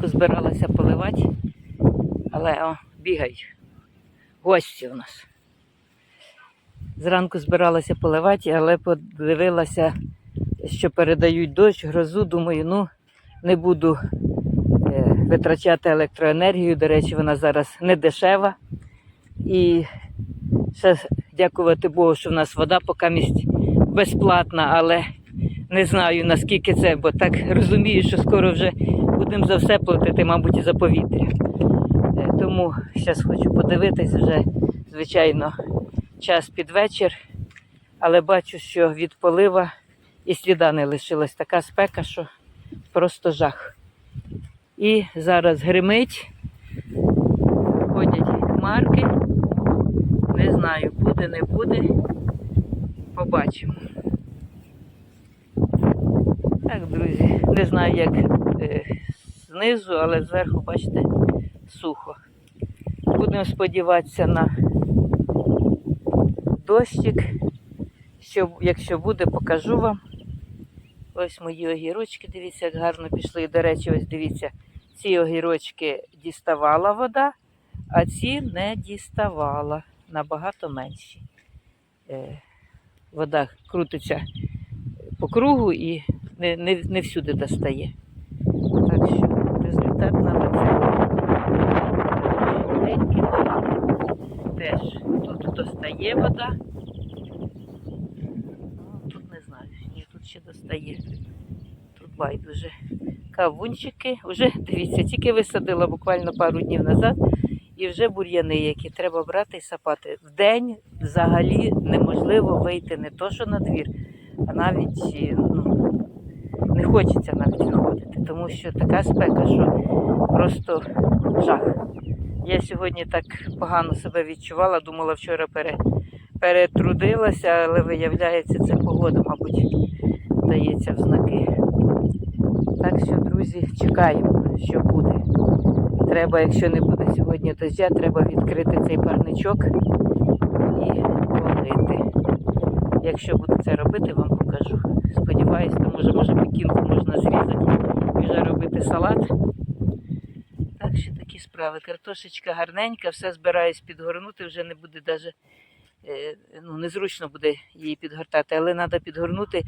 Зранку збиралася поливати, але о, бігають. Гості у нас. Зранку збиралася поливати, але подивилася, що передають дощ, грозу. Думаю, ну не буду е, витрачати електроенергію. До речі, вона зараз не дешева. І ще дякувати Богу, що в нас вода поки місць безплатна, але не знаю наскільки це, бо так розумію, що скоро вже будемо за все платити, мабуть, і за повітря. Е, Тому зараз хочу подивитись вже, звичайно, час під вечір, але бачу, що від полива і сліда не лишилась. Така спека, що просто жах. І зараз гримить, ходять хмарки. Не знаю, буде, не буде. Побачимо. Так, друзі, не знаю, як е, знизу, але зверху, бачите, сухо. Будемо сподіватися на дощик. Що, якщо буде, покажу вам. Ось мої огірочки, дивіться, як гарно пішли. До речі, ось дивіться, ці огірочки діставала вода, а ці не діставала набагато менші. Е, Вода крутиться по кругу і не, не, не всюди достає. Так що результат на лице. Теж тут достає вода. Тут не знаю, ні, тут ще достає. Тут байдуже. Кавунчики. Вже дивіться, тільки висадила буквально пару днів назад. І вже бур'яни, які треба брати і сапати. В день взагалі неможливо вийти не то, що на двір, а навіть ну, не хочеться навіть виходити, тому що така спека, що просто жах. Я сьогодні так погано себе відчувала, думала, вчора пере, перетрудилася, але виявляється, це погода, мабуть, дається в знаки. Так що, друзі, чекаємо, що буде. Треба, якщо не буде сьогодні дождя, треба відкрити цей парничок і полити. Якщо буду це робити, вам покажу. Сподіваюсь, то може, може пекінку можна зрізати і вже робити салат. Так що такі справи. Картошечка гарненька, все збираюсь підгорнути, вже не буде навіть ну, незручно буде її підгортати, але треба підгорнути,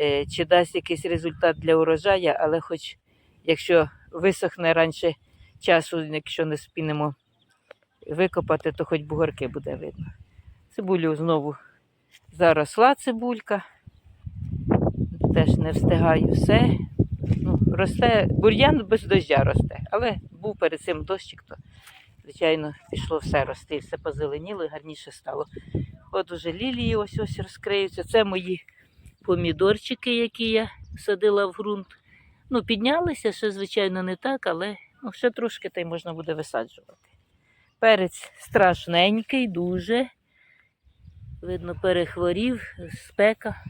е, чи дасть якийсь результат для урожаю, але хоч якщо висохне раніше часу, якщо не спінемо викопати, то хоч бугорки буде видно. Цибулю знову заросла цибулька. Теж не встигаю все. Ну, росте, бур'ян без дождя росте, але був перед цим дощик, то, звичайно, пішло все рости, все позеленіло і гарніше стало. От уже лілії ось ось розкриються. Це мої помідорчики, які я садила в ґрунт. Ну, піднялися ще, звичайно, не так, але ну, ще трошки та й можна буде висаджувати. Перець страшненький, дуже. Видно, перехворів, спека.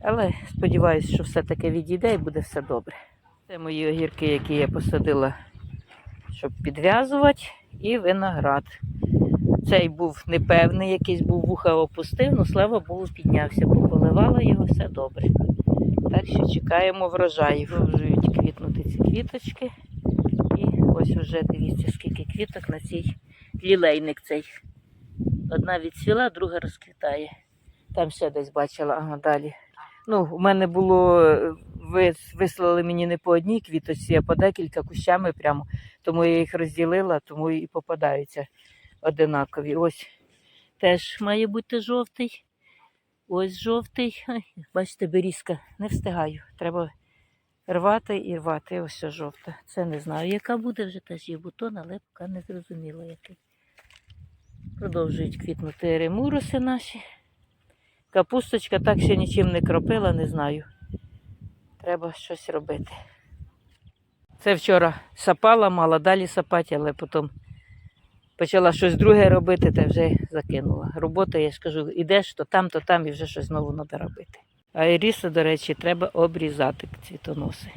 Але сподіваюся, що все-таки відійде і буде все добре. Це мої огірки, які я посадила, щоб підв'язувати, і виноград. Цей був непевний, якийсь був вуха опустив, але слава Богу, піднявся, пополивала його, все добре. Так що чекаємо врожаю. Продовжують квітнути ці квіточки. І ось уже дивіться, скільки квіток на цій лілейник цей. Одна відцвіла, друга розквітає. Там ще десь бачила, ага, далі. Ну, у мене було, е, ви вислали мені не по одній квіточці, а по декілька кущами прямо. Тому я їх розділила, тому і попадаються одинакові. Ось теж має бути жовтий. Ось жовтий. Ай, Бачите, берізка. Не встигаю. Треба рвати і рвати. Ось що жовта. Це не знаю, яка буде вже теж є бутон, але поки не зрозуміло який. Продовжують квітнути ремуруси наші. Капусточка так ще нічим не кропила, не знаю. Треба щось робити. Це вчора сапала, мала далі сапати, але потім почала щось друге робити та вже закинула. Робота, я ж кажу, ідеш то там, то там і вже щось знову треба робити. А іріси, до речі, треба обрізати цвітоноси.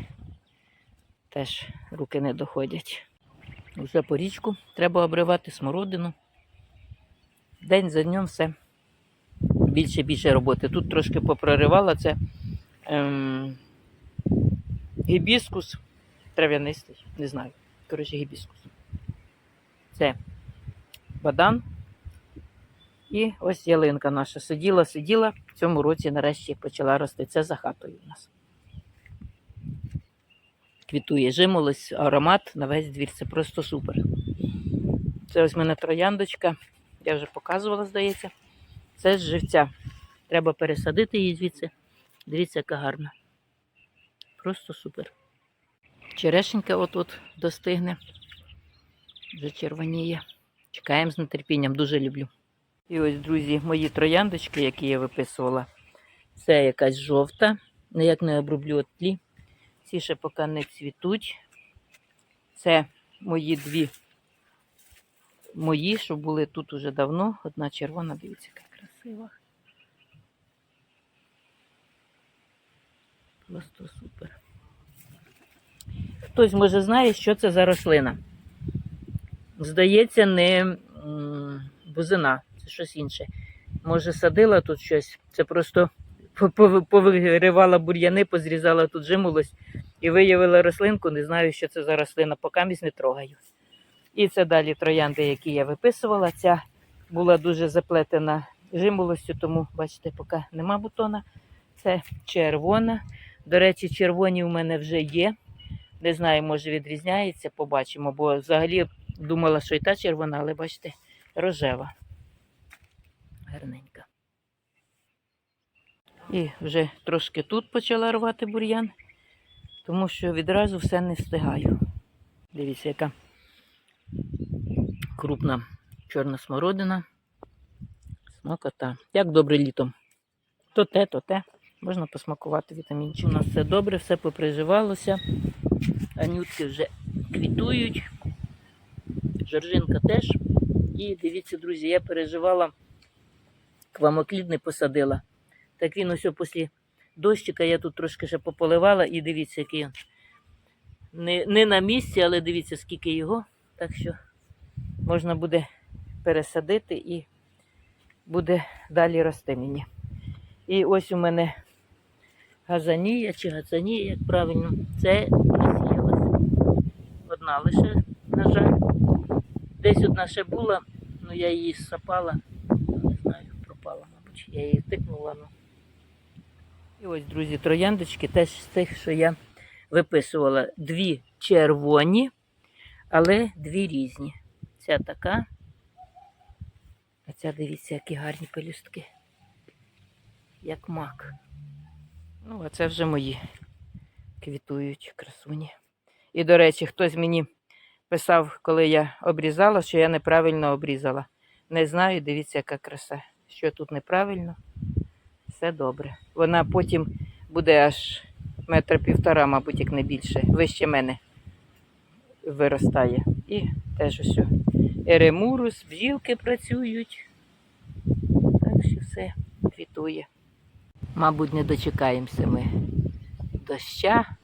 Теж руки не доходять. Вже по річку треба обривати смородину. День за днем все більше більше роботи. Тут трошки попроривала це ем, гібіскус. трав'янистий, не знаю. Коротше, гібіскус. Це бадан. І ось ялинка наша сиділа, сиділа. В цьому році нарешті почала рости. Це за хатою у нас. Квітує жимолось, аромат на весь двір. Це просто супер. Це ось в мене трояндочка. Я вже показувала, здається. Це з живця. Треба пересадити її звідси. Дивіться, яка гарна. Просто супер. Черешенька от-от достигне. Вже червоніє. Чекаємо з нетерпінням, дуже люблю. І ось, друзі, мої трояндочки, які я виписувала, це якась жовта. Ніяк не оброблю тлі. Ці ще поки не цвітуть. Це мої дві мої, що були тут уже давно. Одна червона, дивіться, красива. Просто супер. Хтось може знає, що це за рослина. Здається, не бузина, це щось інше. Може, садила тут щось. Це просто по- повиривала бур'яни, позрізала тут жимолось і виявила рослинку. Не знаю, що це за рослина, поки місь не трогаю. І це далі троянди, які я виписувала. Ця була дуже заплетена жимолостю, тому, бачите, поки нема бутона. Це червона. До речі, червоні у мене вже є. Не знаю, може відрізняється, побачимо, бо взагалі думала, що і та червона, але бачите, рожева. Гарненька. І вже трошки тут почала рвати бур'ян, тому що відразу все не встигаю. Дивіться, яка крупна чорна смородина. Смакота. Як добре літом. То те, то те. Можна посмакувати вітамінчик. У нас все добре, все поприживалося. Анютки вже квітують. Жоржинка теж. І дивіться, друзі, я переживала, квамоклід не посадила. Так він ось після дощика я тут трошки ще пополивала і дивіться, який він. Не, не на місці, але дивіться, скільки його. Так що можна буде пересадити і буде далі рости мені. І ось у мене газанія чи газанія, як правильно, це насіялася. Одна лише, на жаль. Десь одна ще була, ну я її сапала, не знаю, пропала, мабуть. Я її тикнула. Ну. І ось, друзі, трояндочки теж з тих, що я виписувала. Дві червоні, але дві різні. Ця така. А дивіться, які гарні пелюстки. Як мак. Ну, а це вже мої квітують красуні. І, до речі, хтось мені писав, коли я обрізала, що я неправильно обрізала. Не знаю, дивіться, яка краса. Що тут неправильно, все добре. Вона потім буде аж метра півтора, мабуть, як не більше, вище мене виростає. І теж ось еремурус, бджілки працюють. Що все квітує. Мабуть, не дочекаємося ми доща.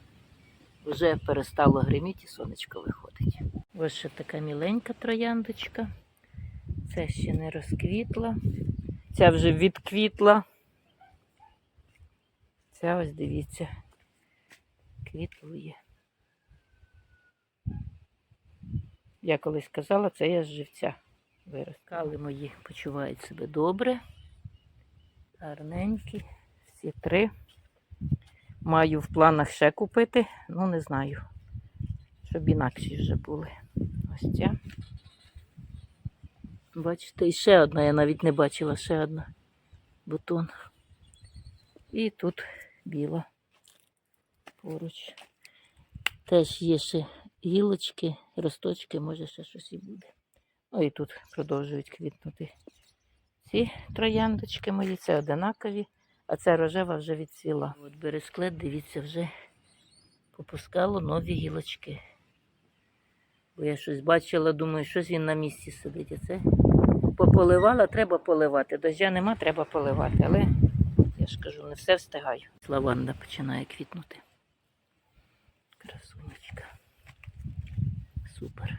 Вже перестало гриміти і сонечко виходить. Ось ще така міленька трояндочка. Це ще не розквітла. Ця вже відквітла. Ця ось дивіться, квітує. Я колись казала, це я з живця виростали мої почувають себе добре. Гарненькі. Всі три. Маю в планах ще купити, ну не знаю, щоб інакші вже були. Ось ця. Бачите, і ще одна, я навіть не бачила, ще одна бутон. І тут біла поруч. Теж є ще гілочки, росточки, може ще щось і буде. Ну і тут продовжують квітнути ці трояндочки мої, це одинакові, а ця рожева вже відцвіла. От бересклет, дивіться, вже попускало нові гілочки. Бо я щось бачила, думаю, щось він на місці сидить. А це пополивала, треба поливати. Дождя нема, треба поливати. Але я ж кажу, не все встигаю. Лаванда починає квітнути. Красунечка. Супер.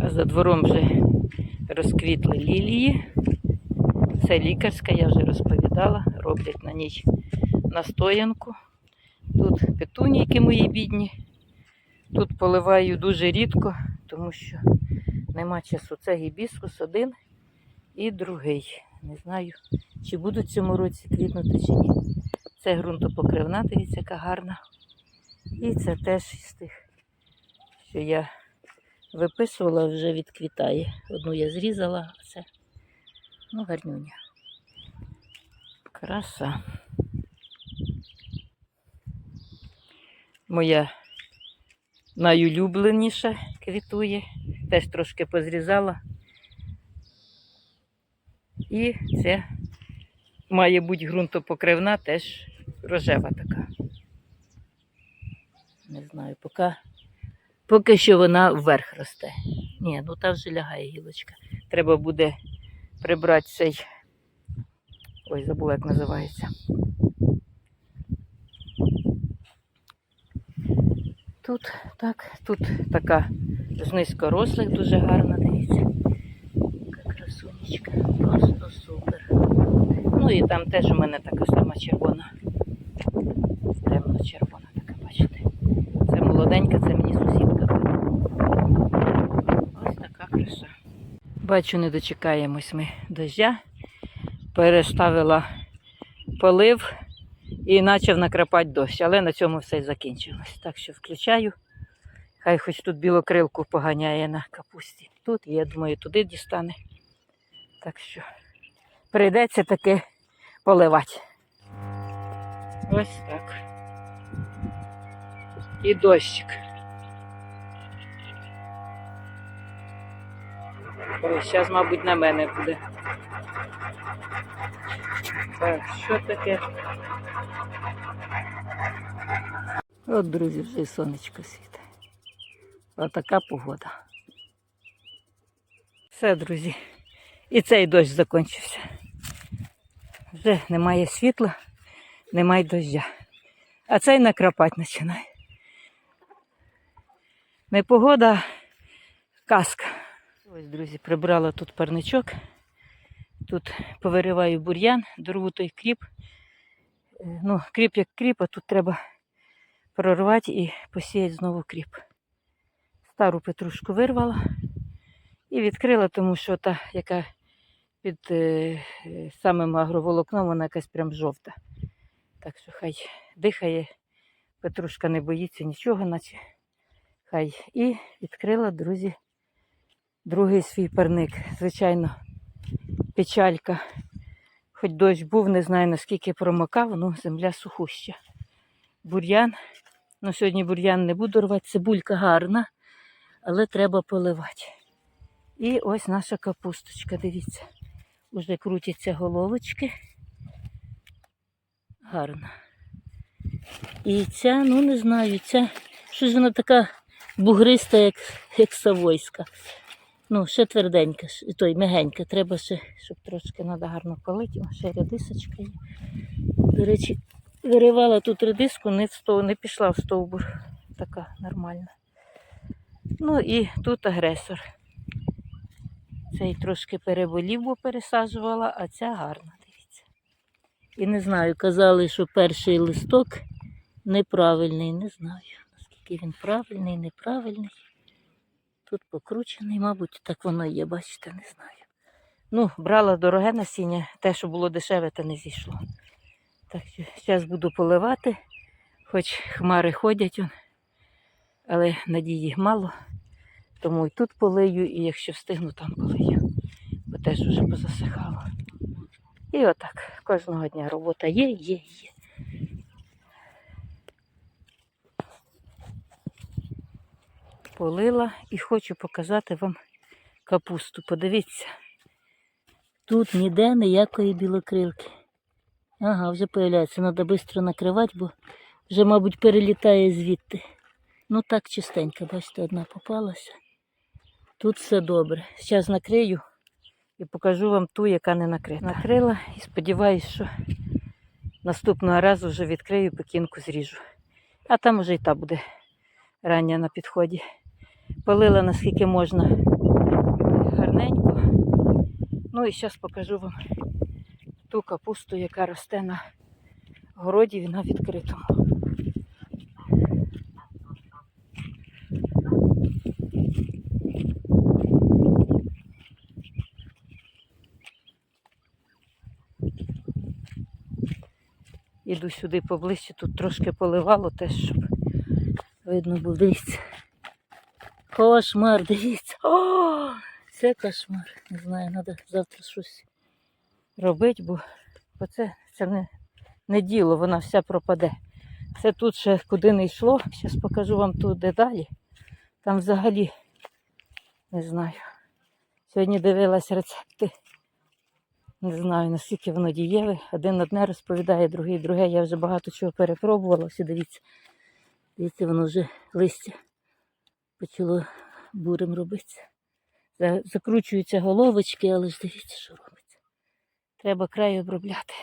А за двором вже розквітли лілії. Це лікарська, я вже розповідала. Роблять на ній настоянку. Тут петунійки мої бідні. Тут поливаю дуже рідко, тому що нема часу. Це гібіскус один і другий. Не знаю, чи будуть цьому році квітнути чи ні. Це ґрунтопокривна, дивіться, яка гарна. І це теж із тих, що я виписувала, вже відквітає. Одну я зрізала, а це ну, гарнюня. Краса. Моя найулюбленіша квітує. Теж трошки позрізала. І це має бути ґрунтопокривна, теж рожева така. Не знаю, поки, поки що вона вверх росте. Ні, ну та вже лягає гілочка. Треба буде прибрати цей. Ой, забула, як називається. Тут так, тут така з низькорослих дуже гарна, дивіться. Яка красунечка. Просто супер. Ну і там теж у мене така сама червона. Темно-червона така, бачите. Це молоденька, це мені сусідка. Ось така краса. Бачу, не дочекаємось ми дождя. Переставила полив і почав накрапати дощ, але на цьому все й закінчилось. Так що включаю. Хай хоч тут білокрилку поганяє на капусті. Тут, я думаю, туди дістане. Так що прийдеться таки поливати. Ось так. І дощик. Зараз, мабуть, на мене буде. Так, що таке? От, друзі, вже і сонечко світить. Отака погода. Все, друзі. І цей дощ закінчився. Вже немає світла, немає доща. А цей накрапати починає. Не погода, а казка. Ось, друзі, прибрала тут парничок. Тут повириваю бур'ян, дорву той кріп. Е, Ну, кріп як кріп, а тут треба прорвати і посіяти знову кріп. Стару петрушку вирвала і відкрила, тому що та, яка під е, самим агроволокном, вона якась прям жовта. Так що хай дихає, петрушка не боїться нічого, наче хай. І відкрила, друзі, другий свій парник. Звичайно, печалька. Хоч дощ був, не знаю наскільки промокав, ну земля сухуща. Бур'ян. Ну, сьогодні бур'ян не буду рвати, цибулька гарна, але треба поливати. І ось наша капусточка, дивіться. Уже крутяться головочки. Гарна. І ця, ну не знаю, ця щось вона така бугриста, як, як савойська. Ну, ще тверденька, той мягенька. Треба ще, щоб трошки треба гарно полити. О, ще рядисочка є. До речі, виривала тут редиску, не, стов... не пішла в стовбур. Така нормальна. Ну і тут агресор. Цей трошки переболів, бо пересаджувала, а ця гарна, дивіться. І не знаю, казали, що перший листок неправильний. Не знаю, наскільки він правильний, неправильний. Тут покручений, мабуть, так воно є, бачите, не знаю. Ну, брала дороге насіння, те, що було дешеве, та не зійшло. Так що зараз буду поливати, хоч хмари ходять, але надії мало. Тому і тут полию, і якщо встигну, там полию. Бо теж вже позасихало. І отак. Кожного дня робота є, є, є. Полила і хочу показати вам капусту. Подивіться. Тут ніде ніякої білокрилки. Ага, вже появляється. Треба швидко накривати, бо вже, мабуть, перелітає звідти. Ну так чистенько, бачите, одна попалася. Тут все добре. Зараз накрию і покажу вам ту, яка не накрита. Накрила і сподіваюся, що наступного разу вже відкрию пекінку зріжу. А там уже і та буде рання на підході. Полила наскільки можна гарненько. Ну і зараз покажу вам ту капусту, яка росте на городі на відкритому. Іду сюди поближче, тут трошки поливало теж, щоб видно було дивіться. Кошмар, дивіться. О, це кошмар. Не знаю, треба завтра щось робити, бо, це, це не, не діло, вона вся пропаде. Це тут ще куди не йшло. Зараз покажу вам тут де далі. Там взагалі не знаю. Сьогодні дивилась рецепти. Не знаю, наскільки воно дієве. Один одне розповідає, другий друге. Я вже багато чого перепробувала. Ось дивіться. Дивіться, воно вже листя почало бурем робитися. Закручуються головочки, але ж дивіться, що робиться. Треба край обробляти.